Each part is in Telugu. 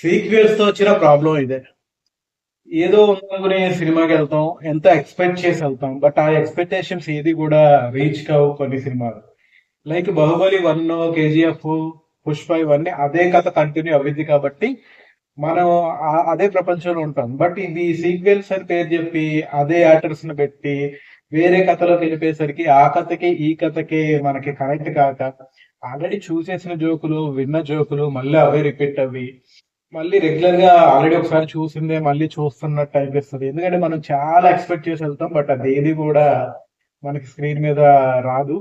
సీక్వెల్స్తో వచ్చిన ప్రాబ్లం ఇదే. ఏదో ఉందనుకునే సినిమాకి వెళ్తాం ఎంత ఎక్స్పెక్ట్ చేసి వెళ్తాం బట్ ఆ ఎక్స్పెక్టేషన్స్ ఏది కూడా రీచ్ కావు కొన్ని సినిమాలు. Like Baahubali one KGF Pushpa ఇవన్నీ అదే కథ కంటిన్యూ అవ్వింది కాబట్టి మనం అదే ప్రపంచంలో ఉంటాం. బట్ ఇది సీక్వెల్స్ అని పేరు చెప్పి అదే యాక్టర్స్ని పెట్టి వేరే కథలోకి వెళ్ళిపోయేసరికి ఆ కథకి ఈ కథకి మనకి కనెక్ట్ కాక ఆల్రెడీ చూసేసిన జోకులు విన్న జోకులు మళ్ళీ అవే రిపీట్ అవి మళ్ళీ రెగ్యులర్గా ఆల్రెడీ ఒకసారి చూసిందే మళ్ళీ చూస్తున్నట్టు అనిపిస్తుంది. ఎందుకంటే మనం చాలా ఎక్స్పెక్ట్ చేసి వెళ్తాం బట్ అది ఏది కూడా మనకి స్క్రీన్ మీద రాదు.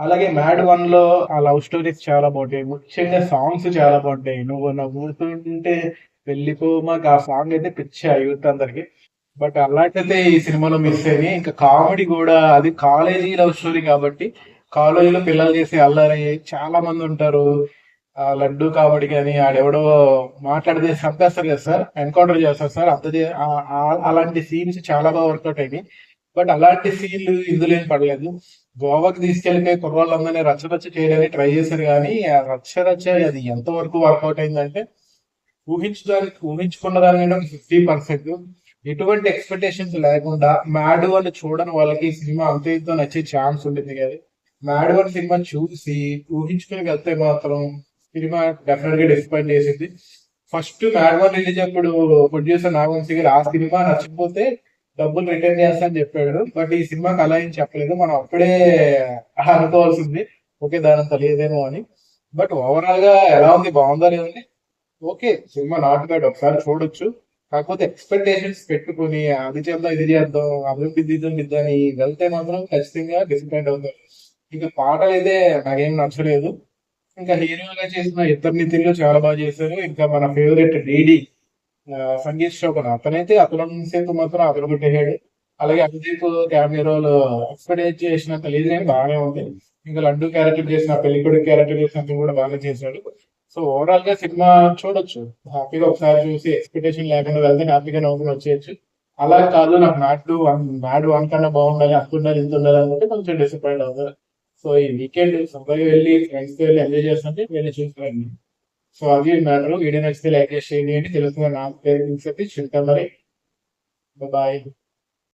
అలాగే మ్యాడ్ వన్లో ఆ లవ్ స్టోరీస్ చాలా బాగుంటాయి. ముఖ్యంగా సాంగ్స్ చాలా బాగుంటాయి. నువ్వు నవ్వుతుంటే వెళ్ళిపో మాకు ఆ సాంగ్ అయితే పిచ్చి యూత్ అందరికి. బట్ అలాంటిదే ఈ సినిమాలో మిస్ అయింది ఇంకా కామెడీ కూడా అది కాలేజీ లవ్ స్టోరీ కాబట్టి కాలేజీలో పిల్లలు చేసే అల్లరి చాలా మంది ఉంటారు. లడ్డు కాబట్టి కానీ ఆడెవడో మాట్లాడితే చంపేస్తారు కదా సార్ ఎన్కౌంటర్ చేస్తారు సార్. అంత అలాంటి సీన్స్ చాలా బాగా వర్కౌట్ అయినాయి. బట్ అలాంటి సీన్లు ఇందులో ఏం పడలేదు. గోవాకి తీసుకెళ్ళిపోయి కుర్రాళ్ళందరినీ రచ్చ రచ్చ చేయడానికి ట్రై చేశారు కానీ ఆ రచ్చ రచ్చ అది ఎంత వరకు వర్కౌట్ అయిందంటే ఊహించడానికి ఊహించుకున్న దానికంటే ఫిఫ్టీ పర్సెంట్. ఎటువంటి ఎక్స్పెక్టేషన్స్ లేకుండా మ్యాడ్ వన్ చూడని వాళ్ళకి సినిమా అంత ఇంతో నచ్చే ఛాన్స్ ఉంటుంది కదా. మ్యాడ్ వన్ సినిమా చూసి ఊహించుకుని వెళ్తే మాత్రం సినిమా డెఫినెట్గా డిసప్పాయింట్ చేసింది. ఫస్ట్ నాగవన్ రిలీజ్ అప్పుడు ప్రొడ్యూసర్ నాగవంశీ గారు ఆ సినిమా నచ్చిపోతే డబ్బులు రిటర్న్ చేస్తా అని చెప్పాడు. బట్ ఈ సినిమాకి అలా ఏం చెప్పలేదు. మనం అప్పుడే అనుకోవాల్సింది. ఓకే దాని తెలియదేమో అని. బట్ ఓవరాల్గా ఎలా ఉంది? బాగుందా లేదండి ఓకే సినిమా నాట్ బ్యాడ్ ఒకసారి చూడొచ్చు. కాకపోతే ఎక్స్పెక్టేషన్స్ పెట్టుకుని అది చేద్దాం ఇది చేద్దాం అభివృద్ధి దిద్దాం అని వెళ్తే మాత్రం ఖచ్చితంగా డిసప్పాయింట్ అవుతారు. ఇంకా పాటలు అయితే నాకేం నచ్చలేదు. ఇంకా హీరోగా చేసిన ఇద్దరు నితిన్లు చాలా బాగా చేశారు. ఇంకా మన ఫేవరెట్ డీడీ సంగీత్ శోభన్. అతనైతే అతను సేపు మాత్రం అతను పెట్టేసాడు అలాగే అభిదీప్ కెమెరాలు ఎక్స్పెక్ట్ చేసినంత లేదు కానీ బాగానే ఉంది. ఇంకా లడ్డు క్యారెక్టర్ చేసిన పెళ్ళికొడు క్యారెక్టర్ చేసినంత కూడా బాగా చేశాడు. సో ఓవరాల్గా సినిమా చూడొచ్చు. హ్యాపీగా ఒకసారి చూసి ఎక్స్పెక్టేషన్ లేకుండా వెళ్తే హ్యాపీగా నవ్వుకుని వచ్చేయచ్చు. అలా కాదు నాకు నాటు నాడు వన్ కన్నా బాగుండాలి అనుకున్నది ఇంత ఉండాలి అనుకుంటే కొంచెం డిసప్పాయింట్ అవుతుంది సో ఈ వీకెండ్ సొంతగా వెళ్ళి ఫ్రెండ్స్ వెళ్ళి ఎంజాయ్ చేస్తుంటే వెళ్ళి చూసుకోండి సో అది మ్యాటర్ వీడియో నచ్చితే లైక్ చేసి చేయండి తెలుసుకున్న నా పేరు చెప్పి చింతా మరి. బాయ్